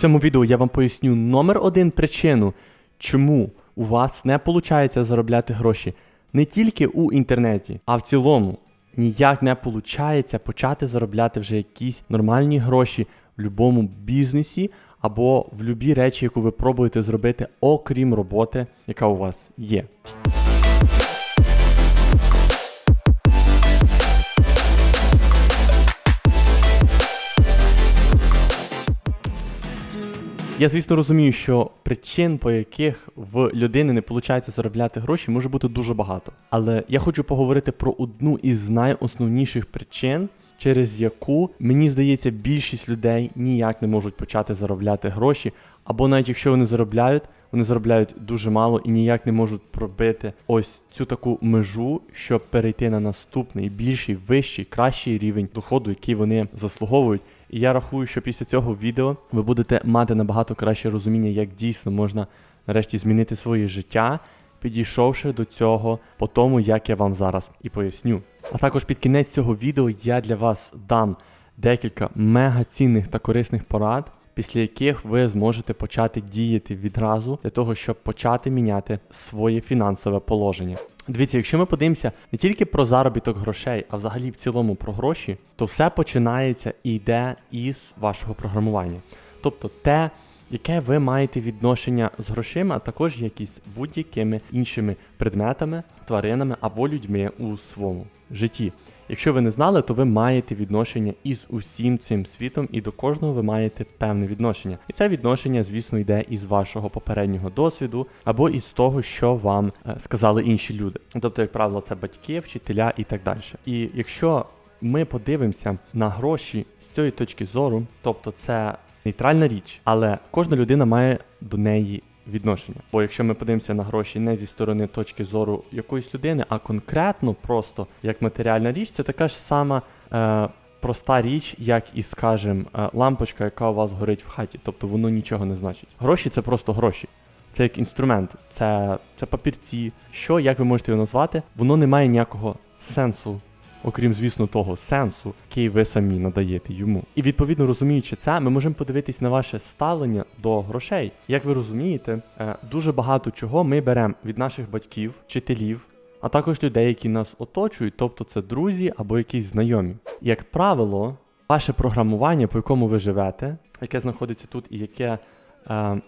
Цьому відео я вам поясню номер один причину, чому у вас не виходить заробляти гроші не тільки у інтернеті, а в цілому. Ніяк не виходить почати заробляти вже якісь нормальні гроші в будь-якому бізнесі або в будь-якій речі, яку ви пробуєте зробити, окрім роботи, яка у вас є. Я, звісно, розумію, що причин, по яких в людини не виходить заробляти гроші, може бути дуже багато. Але я хочу поговорити про одну із найосновніших причин, через яку мені здається, більшість людей ніяк не можуть почати заробляти гроші, або навіть якщо вони заробляють, вони заробляють дуже мало і ніяк не можуть пробити ось цю таку межу, щоб перейти на наступний більший, вищий, кращий рівень доходу, який вони заслуговують. І я рахую, що після цього відео ви будете мати набагато краще розуміння, як дійсно можна нарешті змінити своє життя, підійшовши до цього по тому, як я вам зараз і поясню. А також під кінець цього відео я для вас дам декілька мега цінних та корисних порад, після яких ви зможете почати діяти відразу для того, щоб почати міняти своє фінансове положення. Дивіться, якщо ми подивимося не тільки про заробіток грошей, а взагалі в цілому про гроші, то все починається і йде із вашого програмування. Тобто те, яке ви маєте відношення з грошима, а також якісь будь-якими іншими предметами, тваринами або людьми у своєму житті. Якщо ви не знали, то ви маєте відношення із усім цим світом, і до кожного ви маєте певне відношення. І це відношення, звісно, йде із вашого попереднього досвіду або із того, що вам е, сказали інші люди. Тобто, як правило, це батьки, вчителя і так далі. І якщо ми подивимося на гроші з цієї точки зору, тобто це нейтральна річ, але кожна людина має до неї відношення. Бо якщо ми подивимося на гроші не зі сторони точки зору якоїсь людини, а конкретно просто як матеріальна річ, це така ж сама. Е, Проста річ, як і, скажем, е, лампочка, яка у вас горить в хаті, тобто воно нічого не значить. Гроші це просто гроші. Це як інструмент, це це папірці. Що, як ви можете його назвати, воно не має ніякого сенсу окрім, звісно, того сенсу, який ви самі надаєте йому. І відповідно розуміючи це, ми можемо подивитись на ваше ставлення до грошей. Як ви розумієте, е, дуже багато чого ми беремо від наших батьків, вчителів. А також людей, які нас оточують, тобто це друзі або якісь знайомі. Як правило, ваше програмування, по якому ви живете, яке знаходиться тут і яке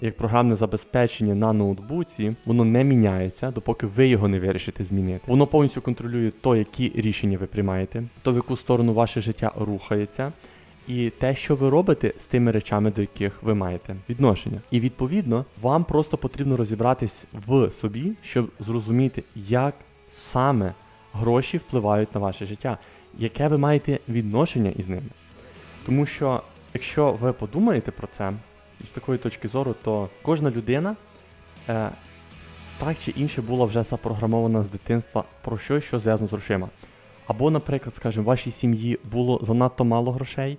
як програмне забезпечення на ноутбуці, воно не міняється, допоки ви його не вирішите змінити. Воно повністю контролює то, які рішення ви приймаєте, то в яку сторону ваше життя рухається. І те, що ви робите з тими речами, до яких ви маєте відношення. І відповідно, вам просто потрібно розібратись в собі, щоб зрозуміти, як саме гроші впливають на ваше життя, яке ви маєте відношення із ними. Тому що, якщо ви подумаєте про це, з такої точки зору, то кожна людина е, так чи інше була вже запрограмована з дитинства про щось, що зв'язано з грошима. Або, наприклад, скажімо, в вашій сім'ї було занадто мало грошей,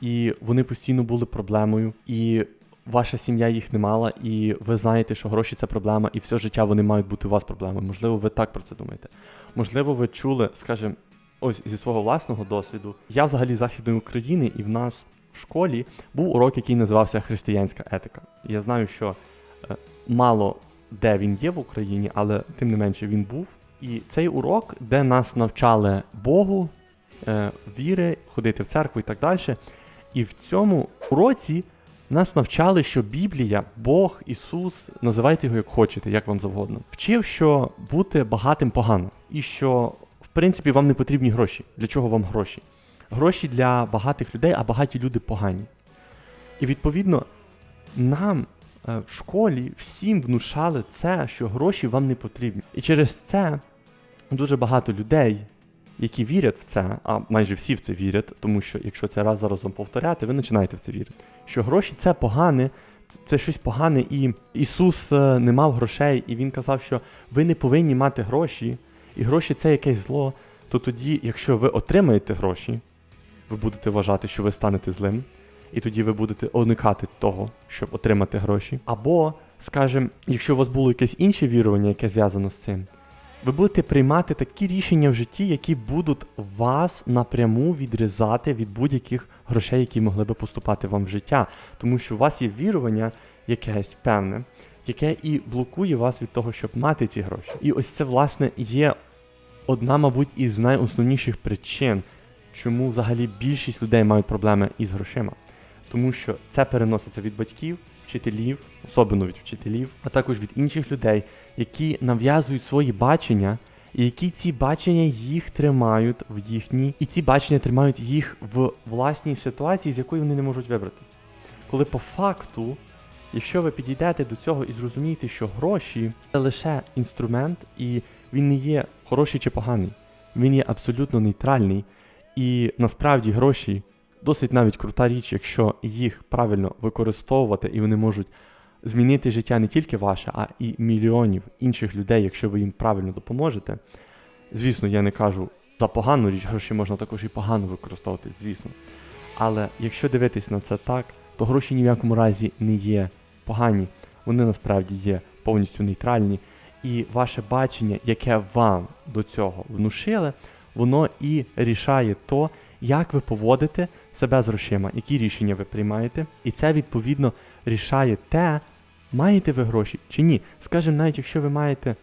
і вони постійно були проблемою, і ваша сім'я їх не мала, і ви знаєте, що гроші це проблема, і все життя вони мають бути у вас проблемою. Можливо, ви так про це думаєте. Можливо, ви чули, скажімо, ось зі свого власного досвіду. Я взагалі Західної України, і в нас в школі був урок, який називався Християнська етика. Я знаю, що е, мало де він є в Україні, але тим не менше він був. І цей урок, де нас навчали Богу, е, віри, ходити в церкву і так далі. І в цьому уроці нас навчали, що Біблія, Бог, Ісус, називайте його як хочете, як вам завгодно, вчив, що бути багатим погано, і що, в принципі, вам не потрібні гроші. Для чого вам гроші? Гроші для багатих людей, а багаті люди погані. І відповідно нам е, в школі всім внушали це, що гроші вам не потрібні. І через це дуже багато людей, які вірять в це, а майже всі в це вірять, тому що якщо це раз за разом повторяти, ви починаєте в це вірити. Що гроші це погане, це щось погане, і Ісус е, не мав грошей, і Він казав, що ви не повинні мати гроші, і гроші це якесь зло. То тоді, якщо ви отримаєте гроші, ви будете вважати, що ви станете злим, і тоді ви будете уникати того, щоб отримати гроші. Або, скажімо, якщо у вас було якесь інше вірування, яке зв'язано з цим, ви будете приймати такі рішення в житті, які будуть вас напряму відрізати від будь-яких грошей, які могли би поступати вам в життя. Тому що у вас є вірування якесь певне, яке і блокує вас від того, щоб мати ці гроші. І ось це, власне, є одна, мабуть, із найосновніших причин, чому взагалі більшість людей мають проблеми із грошима. Тому що це переноситься від батьків, вчителів, особливо від вчителів, а також від інших людей, які нав'язують свої бачення, і які ці бачення їх тримають в їхній, і ці бачення тримають їх в власній ситуації, з якої вони не можуть вибратися. Коли по факту, якщо ви підійдете до цього і зрозумієте, що гроші це лише інструмент, і він не є хороший чи поганий, він є абсолютно нейтральний, і насправді гроші досить навіть крута річ, якщо їх правильно використовувати, і вони можуть змінити життя не тільки ваше, а і мільйонів інших людей, якщо ви їм правильно допоможете. Звісно, я не кажу за погану річ, гроші можна також і погано використовувати, звісно. Але якщо дивитись на це так, то гроші ні в якому разі не є погані, вони насправді є повністю нейтральні. І ваше бачення, яке вам до цього внушили, воно і рішає то, як ви поводите себе з грошима, які рішення ви приймаєте. І це відповідно рішає те, маєте ви гроші чи ні. Скажімо, навіть якщо ви маєте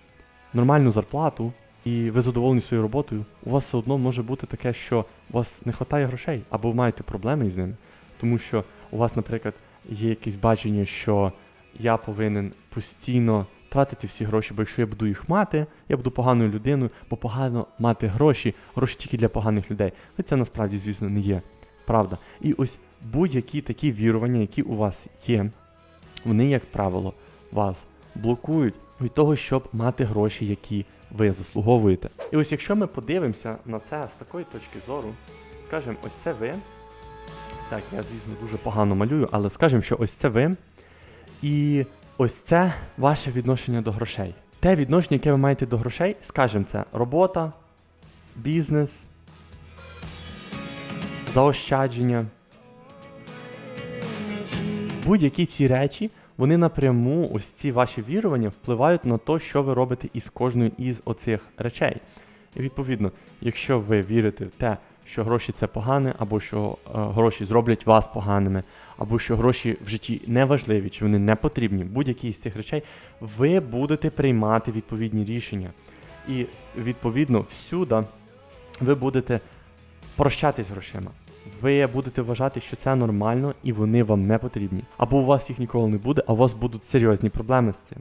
нормальну зарплату і ви задоволені своєю роботою, у вас все одно може бути таке, що у вас не вистачає грошей, або ви маєте проблеми із ними. Тому що у вас, наприклад, є якесь бачення, що я повинен постійно тратити всі гроші, бо якщо я буду їх мати, я буду поганою людиною, бо погано мати гроші, гроші тільки для поганих людей. Це насправді, звісно, не є правда. І ось будь-які такі вірування, які у вас є, вони, як правило, вас блокують від того, щоб мати гроші, які ви заслуговуєте. І ось якщо ми подивимося на це з такої точки зору, скажімо, ось це ви. Так, я, звісно, дуже погано малюю, але скажімо, що ось це ви. І ось це ваше відношення до грошей. Те відношення, яке ви маєте до грошей, скажімо, це робота, бізнес, заощадження. Будь-які ці речі, вони напряму, ось ці ваші вірування, впливають на те, що ви робите із кожною із оцих речей. І відповідно, якщо ви вірите в те, що гроші це погане, або що е, гроші зроблять вас поганими, або що гроші в житті не важливі, чи вони не потрібні, будь-які з цих речей, ви будете приймати відповідні рішення. І відповідно всюди ви будете прощатись грошима. Ви будете вважати, що це нормально і вони вам не потрібні. Або у вас їх ніколи не буде, а у вас будуть серйозні проблеми з цим.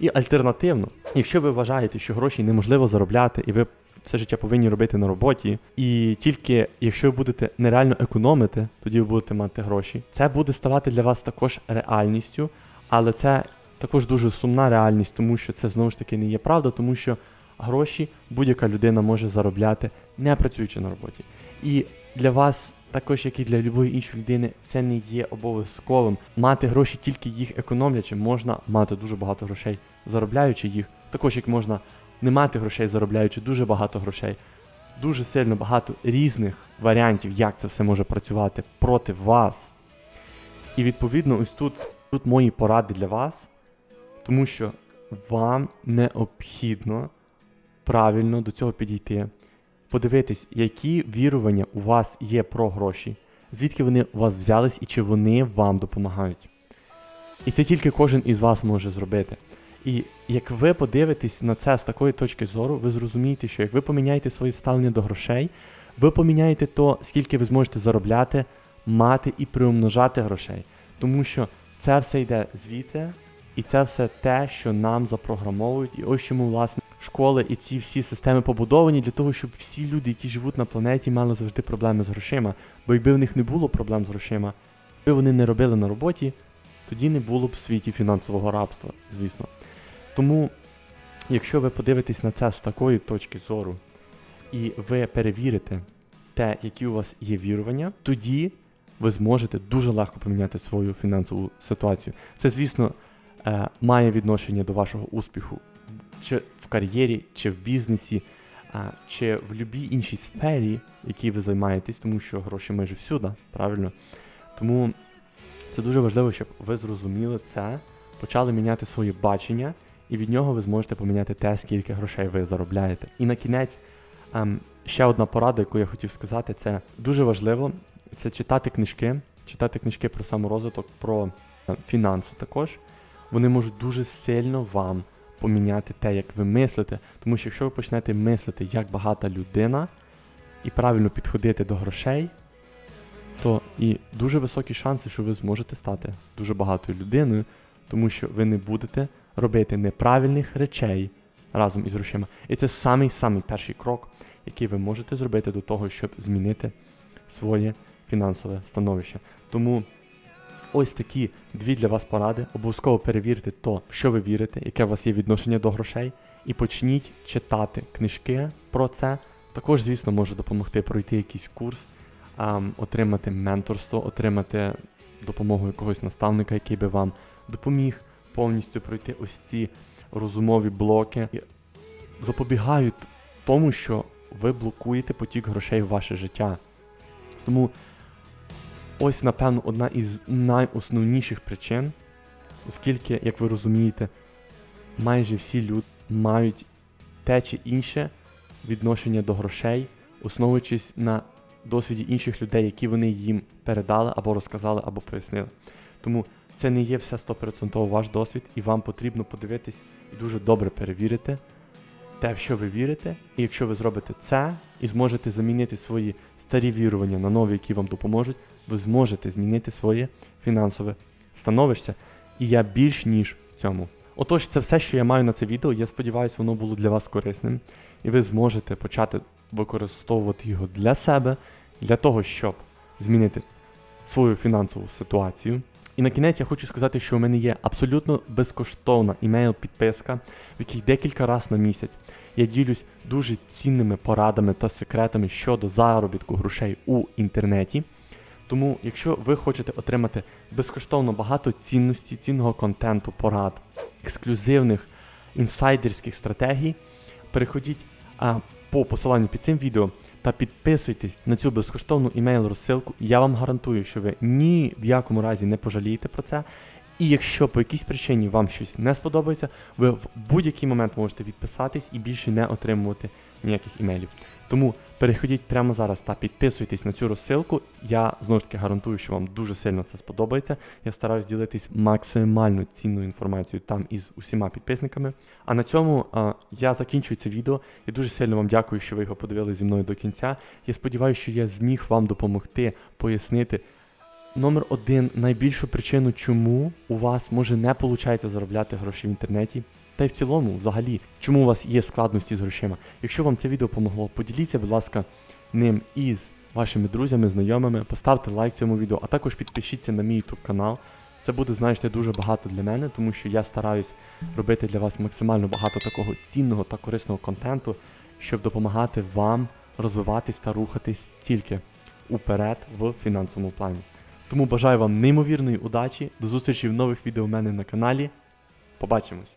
І альтернативно, якщо ви вважаєте, що гроші неможливо заробляти, і ви все життя повинні робити на роботі, і тільки якщо ви будете нереально економити, тоді ви будете мати гроші. Це буде ставати для вас також реальністю, але це також дуже сумна реальність, тому що це знову ж таки не є правда, тому що гроші будь-яка людина може заробляти, не працюючи на роботі. І для вас, також як і для будь-якої іншої людини, це не є обов'язковим. Мати гроші тільки їх економлячи, можна мати дуже багато грошей, заробляючи їх. Також як можна не мати грошей, заробляючи дуже багато грошей. Дуже сильно багато різних варіантів, як це все може працювати проти вас. І відповідно, ось тут, тут мої поради для вас, тому що вам необхідно правильно до цього підійти, подивитись, які вірування у вас є про гроші, звідки вони у вас взялись і чи вони вам допомагають. І це тільки кожен із вас може зробити. І як ви подивитесь на це з такої точки зору, ви зрозумієте, що як ви поміняєте своє ставлення до грошей, ви поміняєте то, скільки ви зможете заробляти, мати і приумножати грошей. Тому що це все йде звідси, і це все те, що нам запрограмовують. І ось чому, власне, школи і ці всі системи побудовані для того, щоб всі люди, які живуть на планеті, мали завжди проблеми з грошима. Бо якби в них не було проблем з грошима, якби вони не робили на роботі, тоді не було б в світі фінансового рабства, звісно. Тому, якщо ви подивитесь на це з такої точки зору, і ви перевірите те, які у вас є вірування, тоді ви зможете дуже легко поміняти свою фінансову ситуацію. Це, звісно, е, має відношення до вашого успіху чи в кар'єрі, чи в бізнесі, чи в будь-якій іншій сфері, якій ви займаєтесь, тому що гроші майже всюди, правильно? Тому це дуже важливо, щоб ви зрозуміли це, почали міняти своє бачення і від нього ви зможете поміняти те, скільки грошей ви заробляєте. І на кінець ем, ще одна порада, яку я хотів сказати, це дуже важливо. Це читати книжки, читати книжки про саморозвиток, про е, фінанси також. Вони можуть дуже сильно вам поміняти те, як ви мислите. Тому що якщо ви почнете мислити як багата людина і правильно підходити до грошей, то і дуже високі шанси, що ви зможете стати дуже багатою людиною, тому що ви не будете робити неправильних речей разом із грошима. І це самий самий перший крок, який ви можете зробити до того, щоб змінити своє фінансове становище. Тому ось такі дві для вас поради. Обов'язково перевірте то, в що ви вірите, яке у вас є відношення до грошей, і почніть читати книжки про це. Також, звісно, може допомогти пройти якийсь курс, отримати менторство, отримати допомогу якогось наставника, який би вам допоміг повністю пройти ось ці розумові блоки. Запобігають тому, що ви блокуєте потік грошей в ваше життя. Тому ось, напевно, одна із найосновніших причин, оскільки, як ви розумієте, майже всі люди мають те чи інше відношення до грошей, основуючись на досвіді інших людей, які вони їм передали або розказали, або пояснили. Тому це не є все 100% ваш досвід, і вам потрібно подивитись і дуже добре перевірити те, в що ви вірите. І якщо ви зробите це і зможете замінити свої старі вірування на нові, які вам допоможуть, ви зможете змінити своє фінансове становище. І я більш ніж в цьому. Отож, це все, що я маю на це відео. Я сподіваюся, воно було для вас корисним, і ви зможете почати використовувати його для себе, для того, щоб змінити свою фінансову ситуацію. І на кінець я хочу сказати, що у мене є абсолютно безкоштовна імейл-підписка, в якій декілька разів на місяць я ділюсь дуже цінними порадами та секретами щодо заробітку грошей у інтернеті. Тому, якщо ви хочете отримати безкоштовно багато цінності, цінного контенту, порад, ексклюзивних інсайдерських стратегій, переходіть а, по посиланню під цим відео та підписуйтесь на цю безкоштовну імейл-розсилку. Я вам гарантую, що ви ні в якому разі не пожалієте про це. І якщо по якійсь причині вам щось не сподобається, ви в будь-який момент можете відписатись і більше не отримувати ніяких імейлів. Тому переходіть прямо зараз та підписуйтесь на цю розсилку. Я знову ж таки гарантую, що вам дуже сильно це сподобається. Я стараюсь ділитись максимально цінною інформацією там із усіма підписниками. А на цьому а, я закінчую це відео. Я дуже сильно вам дякую, що ви його подивилися зі мною до кінця. Я сподіваюся, що я зміг вам допомогти пояснити. Номер один найбільшу причину, чому у вас може не виходить заробляти гроші в інтернеті, та й в цілому, взагалі, чому у вас є складності з грошима. Якщо вам це відео помогло, поділіться, будь ласка, ним із вашими друзями, знайомими, поставте лайк цьому відео, а також підпишіться на мій YouTube канал. Це буде, знаєте, дуже багато для мене, тому що я стараюсь робити для вас максимально багато такого цінного та корисного контенту, щоб допомагати вам розвиватись та рухатись тільки уперед в фінансовому плані. Тому бажаю вам неймовірної удачі, до зустрічі в нових відео у мене на каналі. Побачимось!